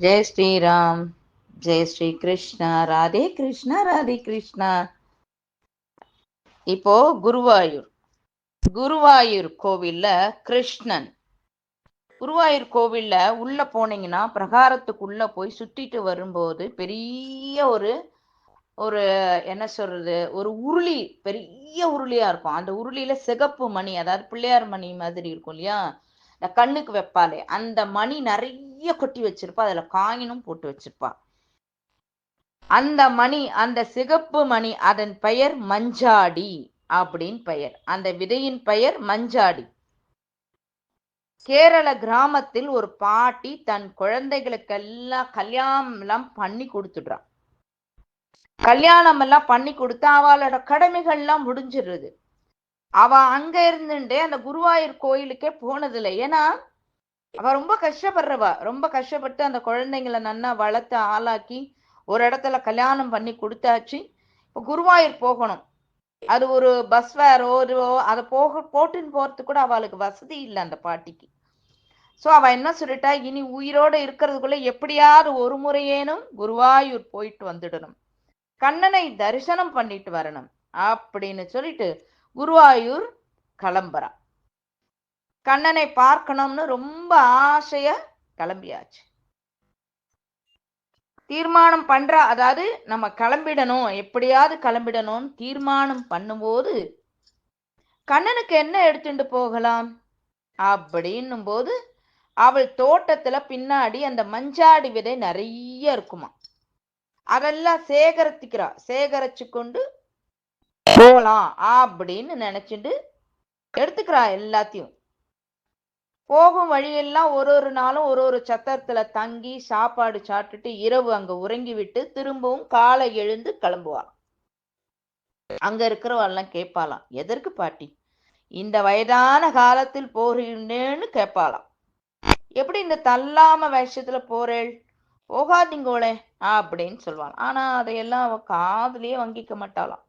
ஜெய் ஸ்ரீராம் ஜெய் ஸ்ரீ கிருஷ்ணா ராதே கிருஷ்ணா ராதே கிருஷ்ணா. இப்போ குருவாயூர். குருவாயூர் கோவில்ல கிருஷ்ணன். குருவாயூர் கோவில்ல உள்ள போனீங்கன்னா பிரகாரத்துக்குள்ள போய் சுத்திட்டு வரும்போது பெரிய ஒரு ஒரு என்ன சொல்றது ஒரு உருளி பெரிய உருளியா இருக்கும். அந்த உருளியில சிகப்பு மணி அதாவது பிள்ளையார் மணி மாதிரி இருக்கும் இல்லையா? இந்த கண்ணுக்கு வைப்பாளே. அந்த மணி நிறைய கொட்டி வச்சிருப்பா. அதுல காயினும் போட்டு வச்சிருப்பா. அந்த மணி அந்த சிகப்பு மணி அதன் பெயர் மஞ்சாடி அப்படின்னு பெயர். அந்த விதையின் பெயர் மஞ்சாடி. கேரள கிராமத்தில் ஒரு பாட்டி தன் குழந்தைகளுக்கெல்லாம் கல்யாணம் எல்லாம் பண்ணி கொடுத்துடுறான் கல்யாணம் எல்லாம் பண்ணி கொடுத்தா அவளோட கடமைகள்லாம் முடிஞ்சிடுறது. அவ அங்க இருந்துட்டே அந்த குருவாயூர் கோயிலுக்கே போனதில்லை. ஏன்னா அவ ரொம்ப கஷ்டப்படுறவ. ரொம்ப கஷ்டப்பட்டு அந்த குழந்தைங்களை நன்னா வளர்த்து ஆளாக்கி ஒரு இடத்துல கல்யாணம் பண்ணி கொடுத்தாச்சு. இப்போ குருவாயூர் போகணும். அது ஒரு பஸ் வேறோ ஒரு அதை போக போட்டுன்னு போறது கூட அவளுக்கு வசதி இல்லை அந்த பாட்டிக்கு. ஸோ அவ என்ன சொல்லிட்டா? இனி உயிரோட இருக்கிறதுக்குள்ள எப்படியாவது ஒரு முறையேனும் குருவாயூர் போயிட்டு வந்துடணும். கண்ணனை தரிசனம் பண்ணிட்டு வரணும். அப்படின்னு சொல்லிட்டு குருவாயூர் கிளம்புறா. கண்ணனை பார்க்கணும்னு ரொம்ப ஆசைய கிளம்பியாச்சு. தீர்மானம் பண்றா அதாவது நம்ம கிளம்பிடணும் எப்படியாவது கிளம்பிடணும்னு தீர்மானம் பண்ணும்போது கண்ணனுக்கு என்ன எடுத்துட்டு போகலாம்? அப்படின்னும் போது அவள் தோட்டத்துல பின்னாடி அந்த மஞ்சாடி விதை நிறைய இருக்குமா அதெல்லாம் சேகரித்துக்கிறா சேகரிச்சு கொண்டு போலாம் அப்படின்னு நினைச்சிட்டு எடுத்துக்கிறா எல்லாத்தையும். போகும் வழியெல்லாம் ஒரு ஒரு நாளும் ஒரு ஒரு சத்திரத்துல தங்கி சாப்பாடு சாப்பிட்டுட்டு இரவு அங்க உறங்கி விட்டு திரும்பவும் காலை எழுந்து கிளம்புவாள் அங்க இருக்கிறவெல்லாம் கேட்பாளாம் எதற்கு பாட்டி? இந்த வயதான காலத்தில் போகிறேன்னு கேட்பாளாம் எப்படி இந்த தள்ளாம வேஷத்துல போறேள்? போகாதீங்கோளே அப்படின்னு சொல்லுவாள் ஆனா அதையெல்லாம் அவ காதுலயே வங்கிக்க மாட்டாளாம்.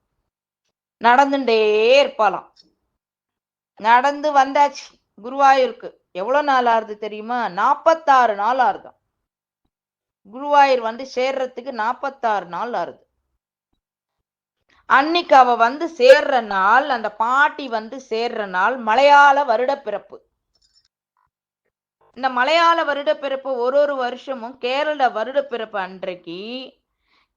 நடந்துட்டே இருப்பாளாம். நடந்து வந்தாச்சு. குருவாயூருக்கு. எவ்வளவு நாள் ஆறுது தெரியுமா? நாப்பத்தாறு நாள் ஆறுதான் குருவாயூர் வந்து சேர்றதுக்கு நாப்பத்தாறு நாள் ஆறுது. அன்னைக்கு அவ வந்து சேர்ற நாள் அந்த பாட்டி வந்து சேர்ற நாள் மலையாள வருட பிறப்பு இந்த மலையாள வருட பிறப்பு ஒரு ஒரு வருஷமும் கேரள வருட பிறப்பு அன்றைக்கு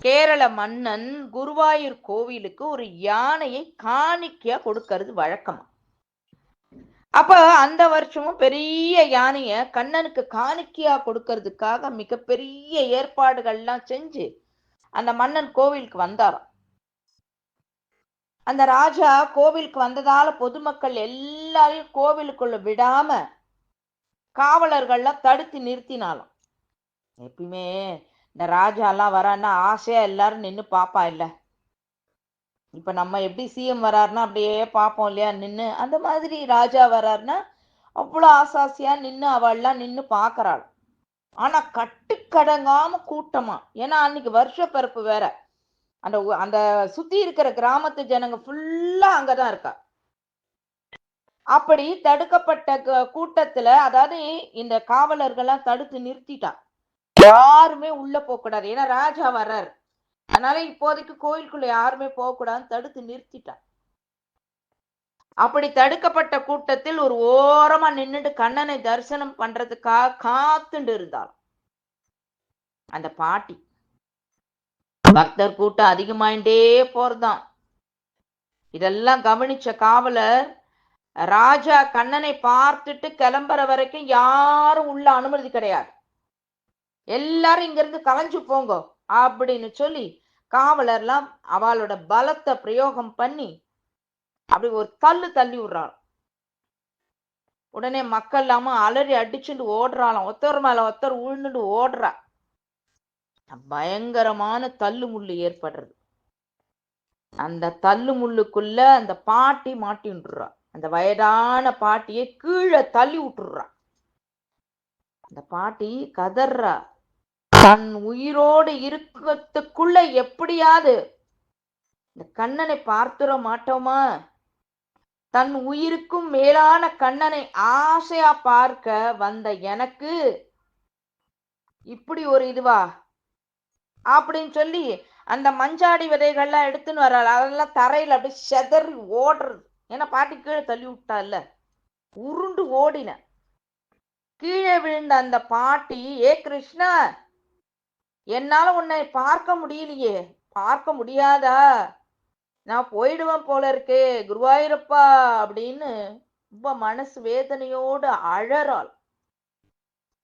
கேரள மன்னன் குருவாயூர் கோவிலுக்கு ஒரு யானையை காணிக்கையா கொடுக்கறது வழக்கமா? அப்ப அந்த வருஷமும் பெரிய யானைய கண்ணனுக்கு காணிக்கையா கொடுக்கறதுக்காக மிகப்பெரிய ஏற்பாடுகள்லாம் செஞ்சு அந்த மன்னன் கோவிலுக்கு வந்தாராம். அந்த ராஜா கோவிலுக்கு வந்ததால பொதுமக்கள் எல்லாரையும் கோவிலுக்குள்ள விடாம காவலர்கள்லாம் தடுத்து நிறுத்தினாலும். எப்பயுமே இந்த ராஜாலாம் வரான்னா ஆசையா எல்லாரும் நின்று பார்ப்பா இல்ல. இப்ப நம்ம எப்படி சிஎம் வராருன்னா அப்படியே பார்ப்போம் இல்லையா நின்று அந்த மாதிரி ராஜா வராருன்னா அவ்வளோ ஆசாசியா நின்று அவள்லாம் நின்று பார்க்கறாள் ஆனா கட்டுக்கடங்காம கூட்டமா. ஏன்னா அன்னைக்கு வருஷ பிறப்பு வேற. அந்த அந்த சுத்தி இருக்கிற கிராமத்து ஜனங்க ஃபுல்லா அங்கதான் இருக்கா. அப்படி தடுக்கப்பட்ட கூட்டத்துல அதாவது இந்த காவலர்கள்லாம் தடுத்து நிறுத்திட்டான் யாருமே உள்ள போக கூடாது. ஏன்னா ராஜா வர்றார். அதனால இப்போதைக்கு கோயிலுக்குள்ள யாருமே போக கூடாதுன்னு தடுத்து நிறுத்திட்டான் அப்படி தடுக்கப்பட்ட கூட்டத்தில் ஒரு ஓரமா நின்னுட்டு கண்ணனை தரிசனம் பண்றதுக்காக காத்துண்டு இருந்தாள் அந்த பாட்டி. பக்தர் கூட்டம் அதிகமாயிண்டே போறதான் இதெல்லாம் கவனிச்ச காவலர் ராஜா கண்ணனை பார்த்துட்டு கிளம்புற வரைக்கும் யாரும் உள்ள அனுமதி கிடையாது. எல்லாரும் இங்கிருந்து கலைஞ்சு போங்க அப்படின்னு சொல்லி காவலர்லாம் அவளோட பலத்தை பிரயோகம் பண்ணி அப்படி ஒரு தள்ளு தள்ளி விடுறாள் உடனே மக்கள் இல்லாம அலறி அடிச்சுட்டு ஓடுறாளாம். ஒருத்தர் மேல ஒத்தர் உழுந்துட்டு ஓடுறா. பயங்கரமான தள்ளு முள்ளு ஏற்படுறது. அந்த தள்ளு முள்ளுக்குள்ள அந்த பாட்டி மாட்டி விட்டுறா. அந்த வயதான பாட்டியை கீழே தள்ளி விட்டுடுறா அந்த பாட்டி கதர்றா தன் உயிரோடு இருக்கிறதுக்குள்ள எப்படியாவது இந்த கண்ணனை பார்த்துட மாட்டோமா? தன் உயிருக்கும் மேலான கண்ணனை ஆசையா பார்க்க வந்த எனக்கு இப்படி ஒரு இதுவா? அப்படின்னு சொல்லி அந்த மஞ்சாடி விதைகள்லாம் எடுத்துன்னு வர அதெல்லாம் தரையில் அப்படியே செதறி ஓடுறது. ஏன்னா பாட்டி கீழே தள்ளி விட்டால உருண்டு ஓடின. கீழே விழுந்த அந்த பாட்டி ஏ கிருஷ்ணா என்னால உன்னை பார்க்க முடியலையே. பார்க்க முடியாதா? நான் போயிடுவேன் போல இருக்கே குருவாயூரப்பா அப்படின்னு ரொம்ப மனசு வேதனையோடு அழறாள்.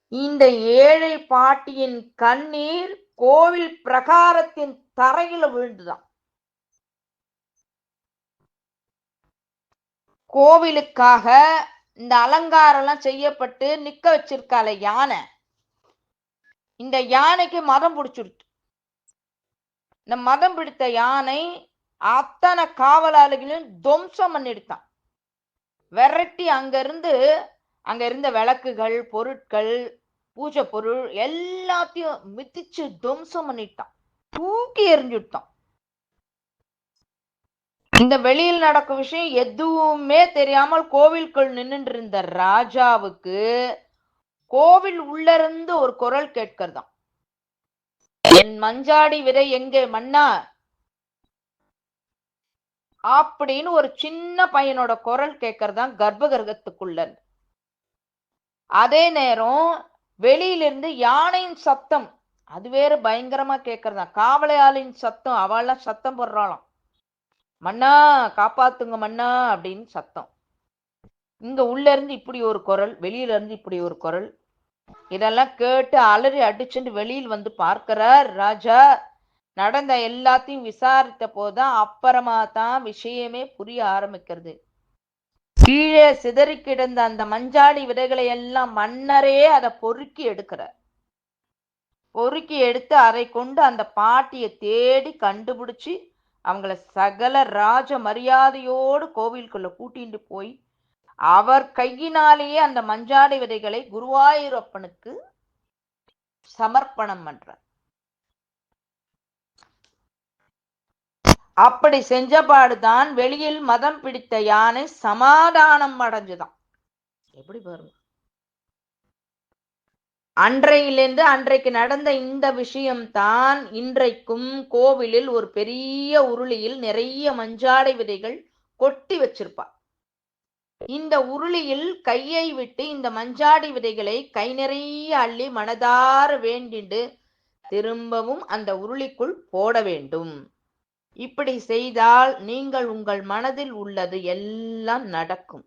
இந்த ஏழை பாட்டியின் கண்ணீர் கோவில் பிரகாரத்தின் தரையில விழுந்துதான். கோவிலுக்காக இந்த அலங்காரம் எல்லாம் செய்யப்பட்டு நிக்க வச்சிருக்கால யானை. இந்த யானைக்கு மதம் பிடிச்சிருச்சு இந்த மதம் பிடித்த யானை அத்தனை காவலாளிகளையும் துவம்சம் பண்ணிடுத்தான். விரட்டி அங்கிருந்து அங்க இருந்த விளக்குகள் பொருட்கள் பூஜை பொருள் எல்லாத்தையும் மிதிச்சு துவம்சம் பண்ணிட்டான். தூக்கி எறிஞ்சுட்டான். இந்த வெளியில் நடக்கும் விஷயம் எதுவுமே தெரியாமல் கோவிலுக்குள் நின்று இருந்த ராஜாவுக்கு கோவில் உள்ள இருந்து ஒரு குரல் கேட்கிறதாம். என் மஞ்சாடி விதை எங்கே மன்னா? அப்படின்னு ஒரு சின்ன பையனோட குரல் கேட்கறதான் கர்ப்பகிரகத்துக்குள்ள அதே நேரம் வெளியிலிருந்து யானையின் சத்தம் அது வேற பயங்கரமா கேட்கறதா காவலையாளின் சத்தம் அவெல்லாம் சத்தம் போடுறாளாம். மன்னா காப்பாத்துங்க மன்னா அப்படின்னு சத்தம். இங்க உள்ள இருந்து இப்படி ஒரு குரல் வெளியில இருந்து இப்படி ஒரு குரல். இதெல்லாம் கேட்டு அலறி அடிச்சுட்டு வெளியில் வந்து பார்க்கிறார் ராஜா. நடந்த எல்லாத்தையும் விசாரித்த போதுதான் அப்புறமா தான் விஷயமே புரிய ஆரம்பிக்கிறது. கீழே சிதறி கிடந்த அந்த மஞ்சாடி விதைகளை எல்லாம் மன்னரே அதை பொறுக்கி எடுக்கிறார். பொறுக்கி எடுத்து அதை கொண்டு அந்த பாட்டியை தேடி கண்டுபிடிச்சி அவங்கள சகல ராஜ மரியாதையோடு கோவிலுக்குள்ள கூட்டிட்டு போய் அவர் கையினாலேயே அந்த மஞ்சாடை விதைகளை குருவாயூரப்பனுக்கு சமர்ப்பணம் பண்றார். அப்படி செஞ்சபாடுதான் வெளியில் மதம் பிடித்த யானை சமாதானம் அடைஞ்சுதான். எப்படி பாருங்க. அன்றையிலிருந்து அன்றைக்கு நடந்த இந்த விஷயம்தான் இன்றைக்கும் கோவிலில் ஒரு பெரிய உருளியில் நிறைய மஞ்சாடை விதைகள் கொட்டி வச்சிருப்பா இந்த உருளியில் கையை விட்டு இந்த மஞ்சாடி விதைகளை கை நிறைய அள்ளி மனதார வேண்டிண்டு திரும்பவும் அந்த உருளிக்குள் போட வேண்டும். இப்படி செய்தால் நீங்கள் உங்கள் மனதில் உள்ளது எல்லாம் நடக்கும்.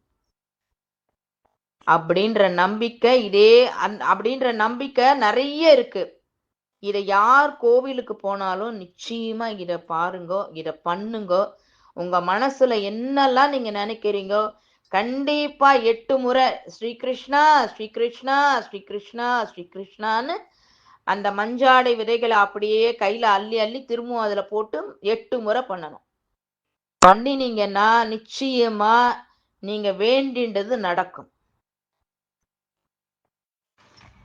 அப்படின்ற நம்பிக்கை இதே அந் அப்படின்ற நம்பிக்கை நிறைய இருக்கு. இதை யார் கோவிலுக்கு போனாலும் நிச்சயமா இதை பாருங்க இத பண்ணுங்கோ. உங்க மனசுல என்னெல்லாம் நீங்க நினைக்கிறீங்கோ கண்டிப்பா எட்டு முறை. ஸ்ரீ கிருஷ்ணா ஸ்ரீ கிருஷ்ணா ஸ்ரீ கிருஷ்ணா ஸ்ரீ கிருஷ்ணான்னு அந்த மஞ்சாடை விதைகளை அப்படியே கையில அள்ளி அள்ளி திரும்பவும் அதுல போட்டு எட்டு முறை பண்ணணும். பண்ணினீங்கன்னா நிச்சயமா நீங்க வேண்டின்றது நடக்கும்.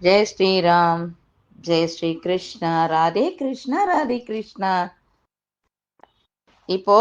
ஜெய் ஸ்ரீராம் ஜெய் ஸ்ரீ கிருஷ்ணா ராதே கிருஷ்ணா ராதே கிருஷ்ணா. இப்போ